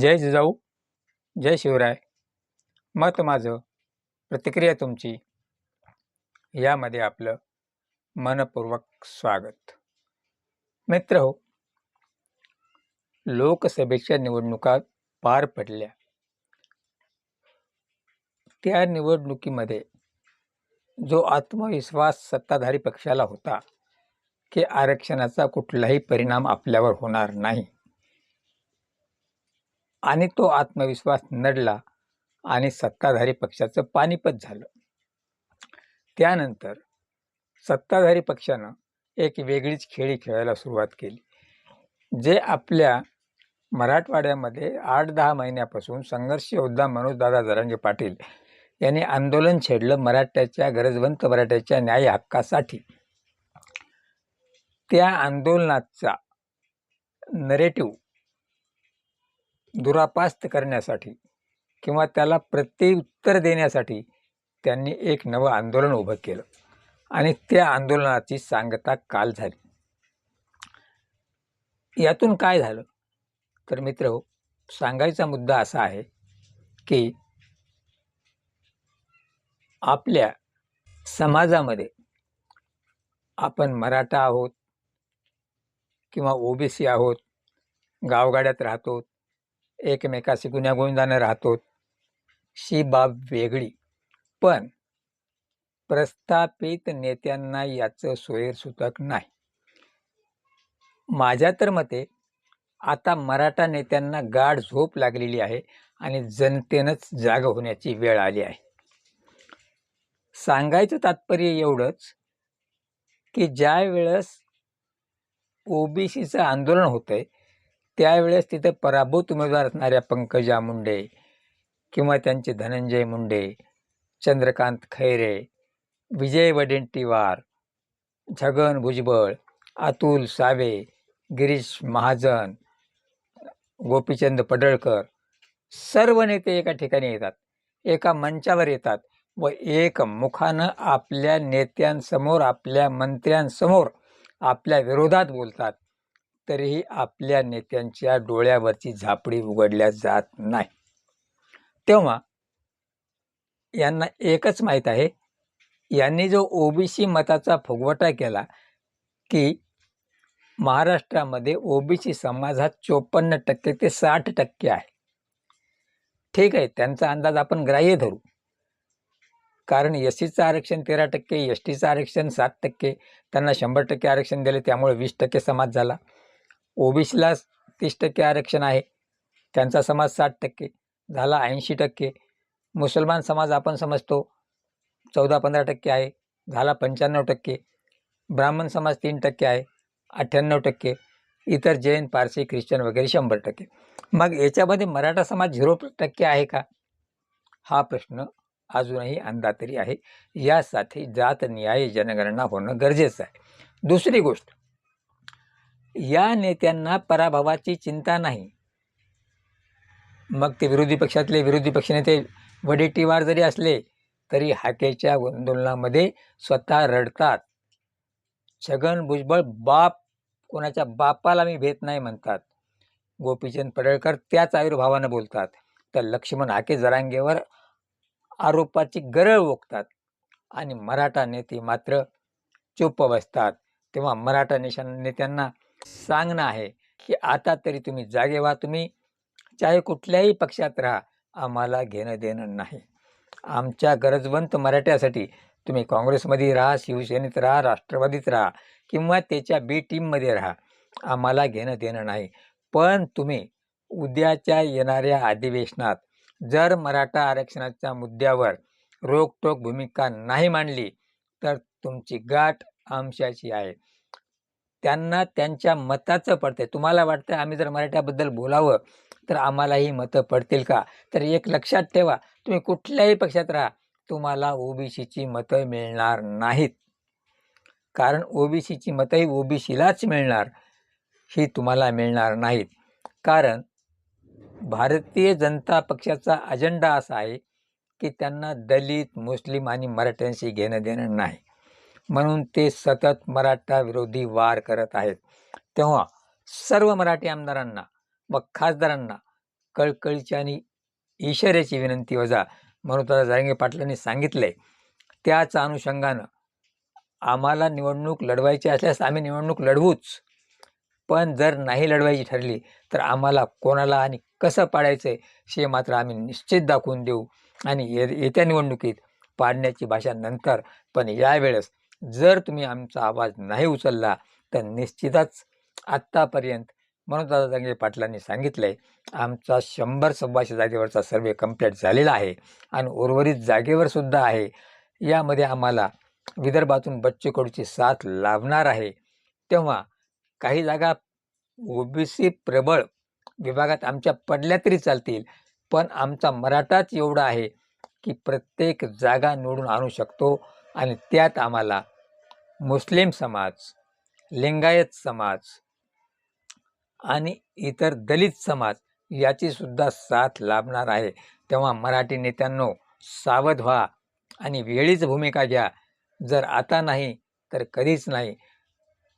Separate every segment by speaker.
Speaker 1: जय जिजाऊ जय शिवराय. मत माझं प्रतिक्रिया तुमची. यामध्ये आपलं मनपूर्वक स्वागत. मित्र हो लोकसभेच्या निवडणुका पार पडल्या. त्या निवडणुकीमध्ये जो आत्मविश्वास सत्ताधारी पक्षाला होता की आरक्षणाचा कुठलाही परिणाम आपल्यावर होणार नाही. आणि तो आत्मविश्वास नडला आणि सत्ताधारी पक्षाचं पानिपत झालं. त्यानंतर सत्ताधारी पक्षानं एक वेगळीच खेळी खेळायला सुरुवात केली जे आपल्या मराठवाड्यामध्ये आठ दहा महिन्यापासून संघर्ष योद्धा मनोजदादा जरांगे पाटील यांनी आंदोलन छेडलं मराठ्याच्या गरजवंत मराठ्याच्या न्याय हक्कासाठी. त्या आंदोलनाचा नरेटिव्ह दुरापास्त करण्यासाठी किंवा त्याला प्रत्युत्तर देण्यासाठी त्यांनी एक नवं आंदोलन उभं केलं. आणि त्या आंदोलनाची सांगता काल झाली. यातून काय झालं? तर मित्र हो, सांगायचा मुद्दा असा आहे की आपल्या समाजामध्ये आपण मराठा आहोत किंवा ओबीसी आहोत गावगाड्यात राहतो एकमेकाशी गुण्यागोविंदाने राहतो. शी बाब वेगळी. पण प्रस्थापित नेत्यांना याचं सोयरसुतक नाही. माझ्या तर मते आता मराठा नेत्यांना गाढ झोप लागलेली आहे आणि जनतेनंच जाग होण्याची वेळ आली आहे. सांगायचं तात्पर्य एवढंच की ज्या वेळेस ओबीसीचं आंदोलन होतंय त्यावेळेस तिथे पराभूत उमेदवार असणाऱ्या पंकजा मुंडे किंवा त्यांचे धनंजय मुंडे चंद्रकांत खैरे विजय वडेंटीवार छगन भुजबळ अतुल सावे गिरीश महाजन गोपीचंद पडळकर सर्व नेते एका ठिकाणी येतात. एका मंचावर येतात व एक मुखानं आपल्या नेत्यांसमोर आपल्या मंत्र्यांसमोर आपल्या विरोधात बोलतात. तरीही आपल्या नेत्यांच्या डोळ्यावरची झापडी उघडल्या जात नाही. तेव्हा यांना एकच माहीत आहे यांनी जो ओबीसी मताचा फुगवटा केला की महाराष्ट्रामध्ये ओबीसी समाज हा चोपन्न टक्के ते साठ टक्के आहे. ठीक आहे त्यांचा अंदाज आपण ग्राह्य धरू. कारण एस सीचं आरक्षण तेरा टक्के एस टीचं आरक्षण सात टक्के त्यांना शंभर टक्के आरक्षण दिले त्यामुळे वीस टक्के समाज झाला. ओबीसीला तीस टक्के आरक्षण आहे. त्यांचा समाज साठ टक्के झाला ऐंशी टक्के. मुसलमान समाज आपण समजतो चौदा पंधरा टक्के आहे झाला पंच्याण्णव टक्के. ब्राह्मण समाज तीन टक्के आहे अठ्ठ्याण्णव टक्के. इतर जैन पारसी ख्रिश्चन वगैरे शंभर टक्के. मग याच्यामध्ये मराठा समाज झिरो टक्के आहे का? हा प्रश्न अजूनही अंदातरी आहे. यासाठी जात न्याय जनगणना होणं गरजेचं आहे. दुसरी गोष्ट या नेत्यांना पराभवाची चिंता नाही. मग ते विरोधी पक्षातले विरोधी पक्षनेते वडेट्टीवार जरी असले तरी हाकेच्या आंदोलनामध्ये स्वतः रडतात. छगन भुजबळ बाप कोणाच्या बापाला मी भेट नाही म्हणतात. गोपीचंद पडळकर त्याच आविर्भावानं बोलतात. तर लक्ष्मण हाके जरांगेवर आरोपाची गरळ ओकतात आणि मराठा नेते मात्र चुप्प बसतात. तेव्हा मराठा नेशा नेत्यांना सांगणं आहे की आता तरी तुम्ही जागे व्हा. तुम्ही चाहे कुठल्याही पक्षात राहा. आम्हाला घेणं देणं नाही. आमच्या गरजवंत मराठ्यासाठी तुम्ही काँग्रेसमध्ये राहा शिवसेनेत राहा राष्ट्रवादीत राहा किंवा त्याच्या बी टीममध्ये राहा. आम्हाला घेणं देणं नाही. पण तुम्ही उद्याच्या येणाऱ्या अधिवेशनात जर मराठा आरक्षणाच्या मुद्द्यावर रोकटोक भूमिका नाही मांडली तर तुमची गाठ आमशाची आहे. त्यांना त्यांच्या मताचं पडते तुम्हाला वाटतं आम्ही जर मराठ्याबद्दल बोलावं तर आम्हालाही मतं पडतील का? तर एक लक्षात ठेवा तुम्ही कुठल्याही पक्षात राहा तुम्हाला ओबीसीची मतं मिळणार नाहीत. कारण ओबीसीची मतंही ओबीसीलाच मिळणार ही तुम्हाला मिळणार नाहीत. कारण भारतीय जनता पक्षाचा अजेंडा असा आहे की त्यांना दलित मुस्लिम आणि मराठ्यांशी घेणं देणं नाही. म्हणून ते सतत मराठा विरोधी वार करत आहेत. तेव्हा सर्व मराठी आमदारांना व खासदारांना कळकळीची आणि इशाऱ्याची विनंती वजा मनोतारा जारंगे पाटलांनी सांगितले त्याच अनुषंगानं आम्हाला निवडणूक लढवायची असल्यास आम्ही निवडणूक लढवूच. पण जर नाही लढवायची ठरली तर आम्हाला कोणाला आणि कसं पाडायचं आहे हे मात्र आम्ही निश्चित दाखवून देऊ. आणि ये येत्या निवडणुकीत पाडण्याची भाषा नंतर पण यावेळेस जर तुम्ही आमचा आवाज नाही उचलला तर निश्चितच आत्तापर्यंत मनोजदादा जांगे पाटलांनी सांगितलं आहे आमचा शंभर सव्वाशे जागेवरचा सर्वे कंप्लीट झालेला आहे आणि उर्वरित जागेवर सुद्धा आहे. यामध्ये आम्हाला विदर्भातून बच्चेकडूची साथ लाभणार आहे. तेव्हा काही जागा ओबीसी प्रबळ विभागात आमच्या पडल्या तरी चालतील पण आमचा मराठाच एवढा आहे की प्रत्येक जागा निवडून आणू शकतो आणि त्यात आम्हाला मुस्लिम समाज लिंगायत समाज आणि इतर दलित समाज याची सुद्धा साथ लाभणार आहे. तेव्हा मराठी नेत्यांनो सावध व्हा आणि वेळीच भूमिका घ्या. जर आता नाही तर कधीच नाही.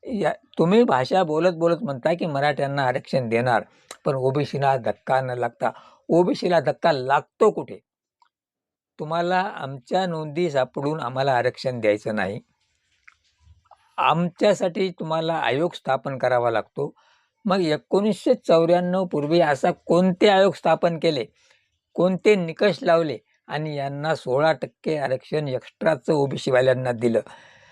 Speaker 1: या तुम्ही भाषा बोलत बोलत म्हणता की मराठ्यांना आरक्षण देणार पण ओबीसीला धक्का न लागता. ओबीसीला धक्का लागतो कुठे? तुम्हाला आमच्या नोंदी सापडून आम्हाला आरक्षण द्यायचं नाही. आमच्यासाठी तुम्हाला आयोग स्थापन करावा लागतो. मग एकोणीसशे चौऱ्याण्णव पूर्वी असा कोणते आयोग स्थापन केले? कोणते निकष लावले? आणि यांना सोळा टक्के आरक्षण एक्स्ट्राचं ओबीसीवाल्यांना दिलं.